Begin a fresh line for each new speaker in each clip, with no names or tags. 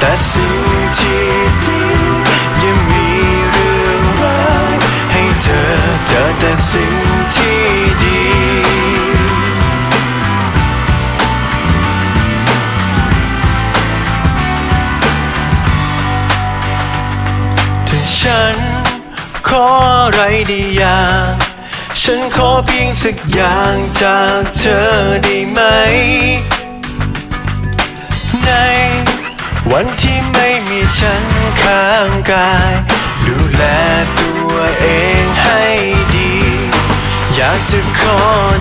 แต่สิ่งที่ดียังมีเรื่องร้ายให้เธอเจอแต่สิ่งที่ดีถ้าฉันขออะไรได้อย่างฉันขอเพียงสักอย่างจากเธอได้ไหม วันที่ไม่มีฉันข้างกาย ดูแลตัวเองให้ดี อยากจะขอ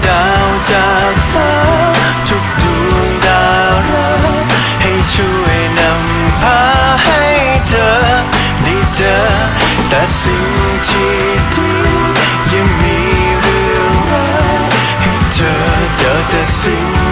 ดาวจากฟ้า ทุกดวงดาวรักให้ช่วยนำพาให้เธอได้เจอ แต่สิ่งที่ดียังมีเรื่องราให้เธอเจอแต่สิ่ง